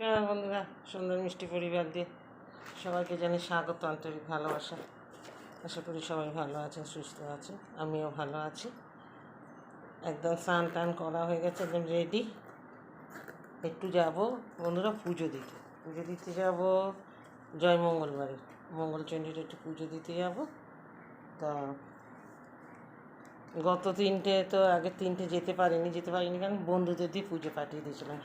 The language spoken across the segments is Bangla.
হ্যাঁ বন্ধুরা, সুন্দর মিষ্টি পরিবার দিয়ে সবাইকে জানি স্বাগত, আন্তরিক ভালোবাসা। আশা করি সবাই ভালো আছেন, সুস্থ আছেন, আমিও ভালো আছি। একদম স্নান টান করা হয়ে গেছে, একদম রেডি একটু যাব বন্ধুরা পুজো দিতে। পুজো দিতে যাব জয় মঙ্গলবারে। মঙ্গলচণ্ডীর একটু পুজো দিতে যাব। তা গত তিনটে তো আগে তিনটে যেতে পারিনি যেতে পারিনি কারণ বন্ধুদের দিয়ে পুজো পাঠিয়ে দিয়েছিলাম।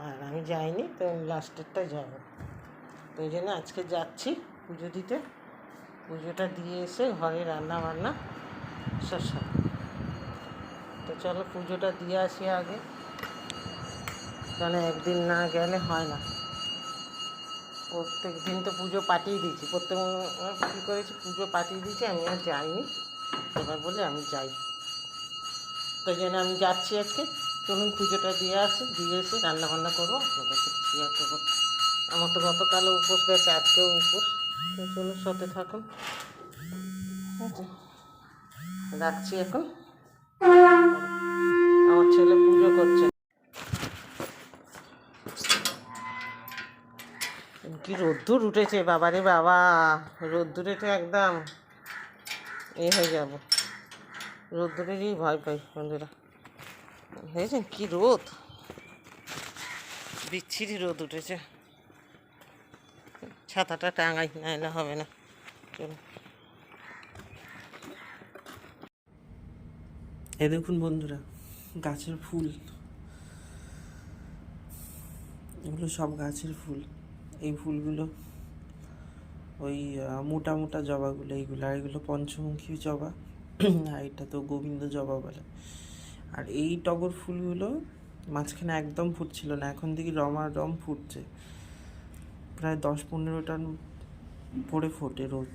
আর আমি যাইনি, তো লাস্টেরটা যাব। তো ওই জন্য আজকে যাচ্ছি পুজো দিতে। পুজোটা দিয়ে এসে ঘরে রান্না বান্না সব সব তো চলো পুজোটা দিয়ে আসি আগে। কারণ একদিন না গেলে হয় না। প্রত্যেক দিন তো পুজো পাঠিয়ে দিয়েছি। প্রত্যেক কী করেছি? পুজো পাঠিয়ে দিয়েছি, আমি আর যাইনি। এবার বলে আমি যাই। তাই জন্য আমি যাচ্ছি আজকে। চলুন পুজোটা দিয়ে আসি, দিয়ে এসে রান্না বান্না করব, আপনাদের সাথে শেয়ার করব। আমার তো গতকালও উপোস গেছে, আজকেও উপোস। চলুন সাথে থাকুন। রাখছি এখন। আমার ছেলে পুজো করছে। কি রোদ্দুর উঠেছে বাবারে বাবা। রোদ্দুরে তো একদম এ হয়ে যাব। রোদ্দুরেরই ভয় পাই বন্ধুরা। কি রোদ? বিচ্ছিরি রোদ উঠেছে। ছাতাটা টাঙাই, নাইলে হবে না। চলো। এ দেখুন বন্ধুরা, গাছের ফুল। এগুলো সব গাছের ফুল। এই ফুলগুলো, ওই মোটা মোটা জবাগুলো, এইগুলো। আর এগুলো পঞ্চমুখী জবা। আর এটা তো গোবিন্দ জবা বলে। আর এই টগর ফুলগুলো মাঝখানে একদম ফুটছিল না, এখন দেখি রমা রম ফুটছে। প্রায় দশ পনেরোটার পরে ফোটে রোজ।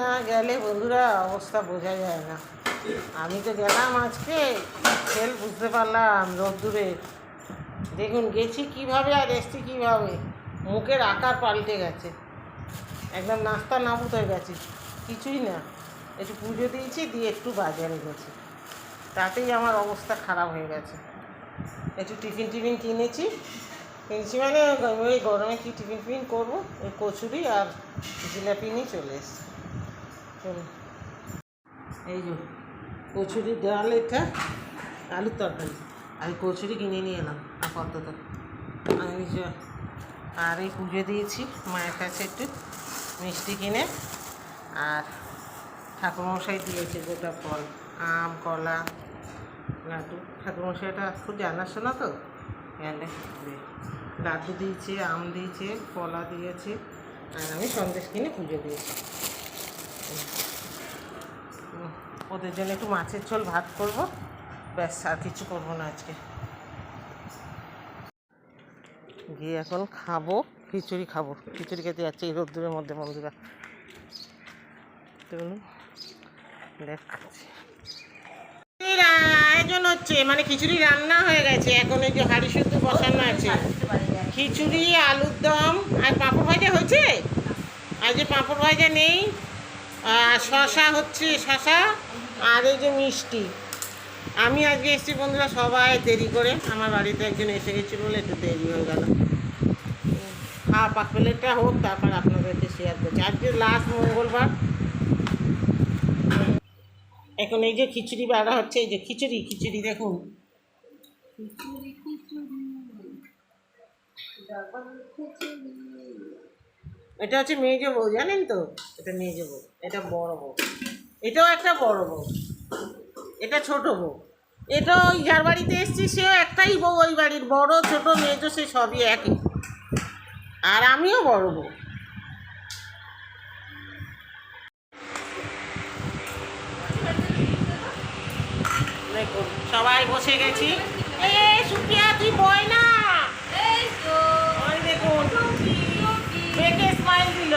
না গেলে বন্ধুরা অবস্থা বোঝা যায় না। আমি তো গেলাম আজকে, খেল বুঝতে পারলাম রোদ্দুরে দেখুন, গেছি কীভাবে আর এসছি কীভাবে। মুখের আকার পাল্টে গেছে। একদম নাস্তা নাবুত হয়ে গেছে। কিছুই না। একটু পুজো দিয়েছি, দিয়ে একটু বাজারে গেছি। তাতেই আমার অবস্থা খারাপ হয়ে গেছে। একটু টিফিন টিফিন কিনেছি। কিনেছি মানে ওই গরমে কি টিফিন টিফিন করব? ওই কচুরি আর জিলাপি নিয়ে চলে এসছি। চলুন এই যে কচুরি ডাল এটা, আলুর তরকারি। আর কচুরি কিনে নিয়ে এলাম আপাতত আমি আর এই পুজো দিয়েছি, মায়ের কাছে একটু মিষ্টি কিনে। আর ঠাকুরমশাই দিয়েছে গোটা ফল, আম, কলা, লাড্ডু। ঠাকুরমশাইটা খুব জানাশোনা তো? গেলে লাড্ডু দিয়েছে, আম দিয়েছে, কলা দিয়েছে, আর আমি সন্দেশ কিনে পুজো দিয়েছি। ওদের জন্য একটু মাছের ঝোল, ভাত করব। ব্যাস, আর কিছু করব না আজকে। গিয়ে এখন খাব, খিচুড়ি খাব। খিচুড়ি খেতে যাচ্ছে এই রোদ্দুরের মধ্যে বন্ধুরা চলুন আয়োজন হচ্ছে মানে খিচুড়ি রান্না হয়ে গেছে। এখন এই যে হাড়ি শুদ্ধ বসানো আছে। খিচুড়ি, আলুর দম, আর পাঁপড় ভাজা হয়েছে? আর যে পাঁপড় ভাজা নেই, আর শশা হচ্ছে শশা, আর এই যে মিষ্টি। আমি আজকে এসেছি বন্ধুরা সবাই দেরি করে। আমার বাড়িতে একজন এসে গেছিল বলে একটু দেরি হয়ে গেল। খাওয়া পাক প্লেটটা হোক, তারপর আপনাদেরকে শেয়ার করছি। আজকে লাস্ট মঙ্গলবার। এখন এই যে খিচুড়ি বাড়া হচ্ছে, এই যে খিচুড়ি খিচুড়ি দেখুন। এটা হচ্ছে মেজ বউ, জানেন তো? এটা মেজ বউ, এটা বড় বউ। এটাও একটা বড় বউ, এটা ছোট বউ। এটা ওই যার বাড়িতে এসছি, সেও একটাই বউ ওই বাড়ির, বড়, ছোট মেজো সে সবই একই। আর আমিও বড় বউ। সবাই বসে গেছি। সুপ্রিয়া তুই বয় না? ওই দেখুন। মেয়েকে স্মাইল দিল।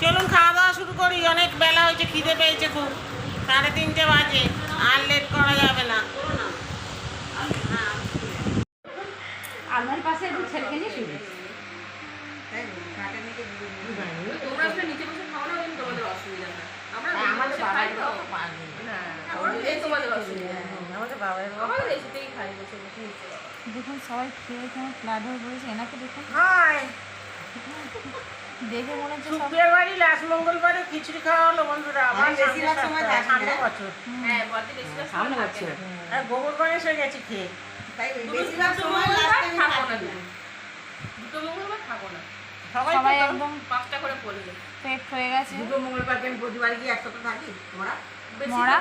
চলুন খাওয়া দাওয়া শুরু করি। অনেক বেলা হয়েছে খিদে পেয়েছে খুব। সাড়ে তিনটে বাজে। আর লেট করা যাবে না আমার পাশে একটু ছেলেকে নিয়ে শুনে তোমরা আসলে নিচে বসে খাও না ওই তোমাদের অসুবিধা হয় আমরা আমাদের বসে খাই বাবাই তো। তো পারবে না। আমারও এই তোমাদের অসুবিধা বাবার মতো আমাদের এসেতেই খাই বসে বসে দেখুন সবাই খেয়ে কেমন ফ্ল্যাট হয়ে পড়েছে। এনাকে দেখুন। দেখে মনে হচ্ছে লাস্ট মঙ্গলবারে খিচুড়ি খাওয়া হলো বন্ধুরা। বেশিরভাগ সময় সামনে বছর। হ্যাঁ বেশিরভাগ সময় আর গোবর গণেশ হয়ে গেছে খেয়ে। থাকো না দুটো। মঙ্গলবার থাকো না। সবাই সবাই একদম পাঁচটা করে পড়বে। পেট হয়ে গেছে। দুটো মঙ্গলবার প্রতিবার গিয়ে একসাথে থাকি? তোমরা? মরা?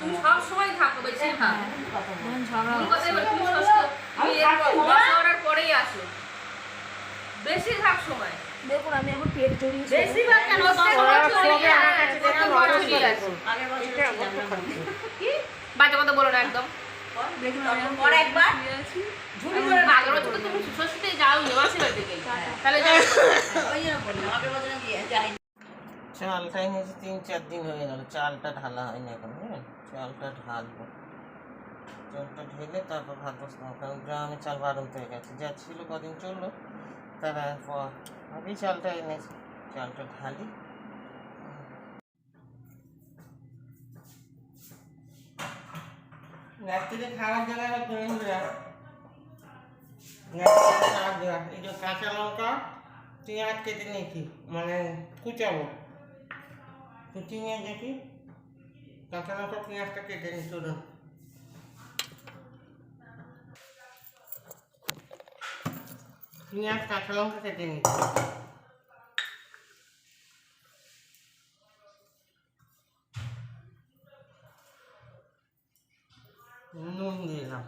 তুমি সব সময় থাকো বেশিরভাগ দেখুন ঝগড়া কথা পরেই আসো। বেশিরভাগ সময়। দেখুন আমি এখন পেট জড়িয়ে বেশিরভাগ কেন? বাজে বলো না একদম। দেখুন একবার। তুমি যাও তাহলে যাও। চালটা এনেছি তিন চার দিন হয়ে গেল। চালটা ঢালা হয়নি এখন হ্যাঁ? চালটা ঢালবো। চালটা ঢেলে তারপর ভাত বসতাম কারণ গ্রামে চাল বারণ হয়ে গেছে। যা ছিল কদিন চলল, তারা আগেই চালটা এনেছি। চালটা ঢালি। রাত্রিতে খাওয়ার জায়গায় বন্ধুরা জায়গা এই যে কাঁচা লঙ্কা, পেঁয়াজ কেটে নিয়েছি মানে কুচাবো। কুচি নিয়ে দেখি কাঁচা লঙ্কা পেঁয়াজটা কেটে নি চলুন পেঁয়াজ কাঁচা লঙ্কা কেটে নিচ্ছি নুন দিলাম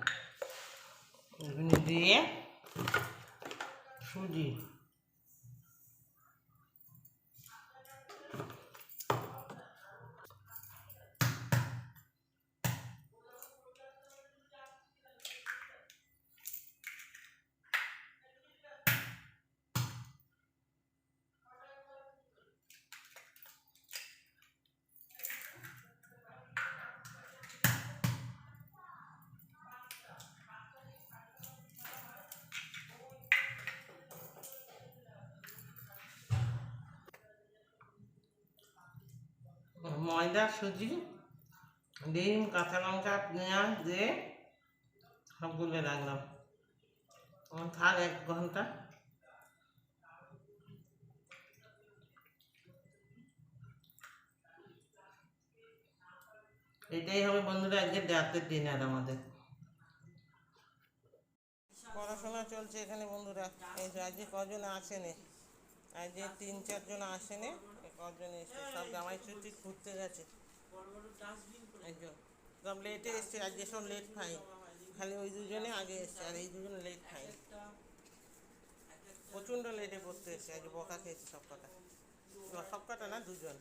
দিয়ে সুজি ময়দা সুজি ডিম, কাঁচা লঙ্কা, পেঁয়াজ দিয়ে সব গুলে রাখলাম। থাক এক ঘণ্টা। এটাই হবে বন্ধুরা আজকে রাতের ডিনার আমাদের। পড়াশোনা চলছে এখানে বন্ধুরা। এই আজকে কজন আসেনি? আজকে তিন, চারজন আসেনি। এই কজন এসে সব জামাই ছুটি ঘুরতে গেছে। একজন। সব লেটে এসছে, আজকে সব লেট খাই। খালি ওই দুজনে আগে এসছে, আর এই দুজন লেট খাই। প্রচণ্ড লেটে পড়তে এসছে আজ বকা খেয়েছে সব কটা। সব কটা না, দুজন।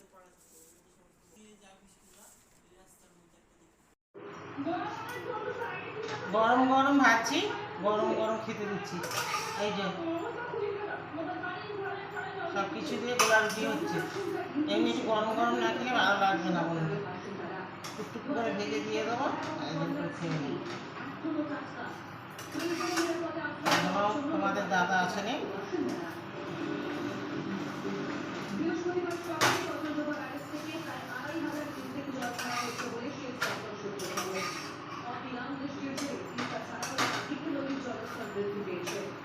গরম গরম ভাজছি গরম গরম খেতে দিচ্ছি। এই যে। সব কিছু দিয়ে গোলা রুটি হচ্ছে। এমনি একটু গরম গরম না খেলে ভালো লাগবে না বন্ধু টুকটুক করে ভেজে দিয়ে দেবো খেয়ে তোমাদের দাদা আসেনি। আসছি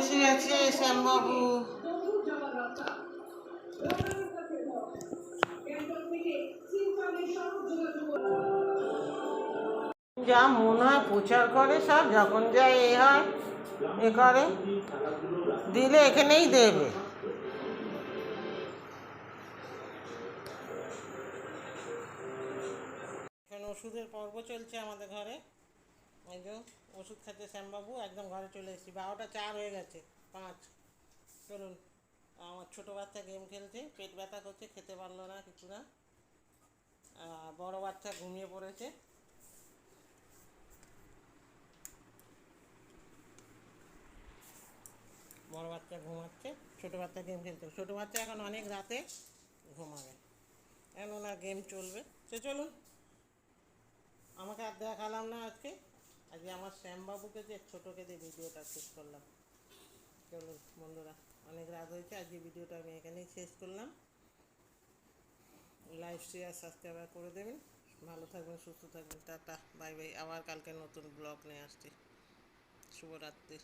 এসে গেছে শ্যামবাবু। যা মনে হয় প্রচার করে, সব যখন যা এ হয়, এ করে। দিলে এখানেই দেবে। ওষুধের পর্ব চলছে আমাদের ঘরে। এই যে ওষুধ খাচ্ছে শ্যামবাবু একদম ঘরে চলে এসেছি। বারোটা চার হয়ে গেছে, পাঁচ। চলুন আমার ছোটো বাচ্চা গেম খেলছে, পেট ব্যথা করছে, খেতে পারল না কিছু না। বড় বাচ্চা ঘুমিয়ে পড়েছে। বড় বাচ্চা ঘুমাচ্ছে, ছোটো বাচ্চা গেম খেলছে। ছোটো বাচ্চা এখন অনেক রাতে ঘুমাবে। এখন ওনার গেম চলবে। তো চলুন, আমাকে আর দেখালাম না আজকে। আজকে আমার শ্যামবাবুকে যে ছোটোকে দিয়ে ভিডিওটা শেষ করলাম। চলুন বন্ধুরা, অনেক রাত হয়েছে, আজকে ভিডিওটা আমি এখানেই শেষ করলাম। লাইভ শেয়ার সাবস্ক্রাইব করে দেবেন। ভালো থাকবেন, সুস্থ থাকবেন, টাটা, বাই বাই। আবার কালকে নতুন ব্লগ নিয়ে আসছি। শুভরাত্রি।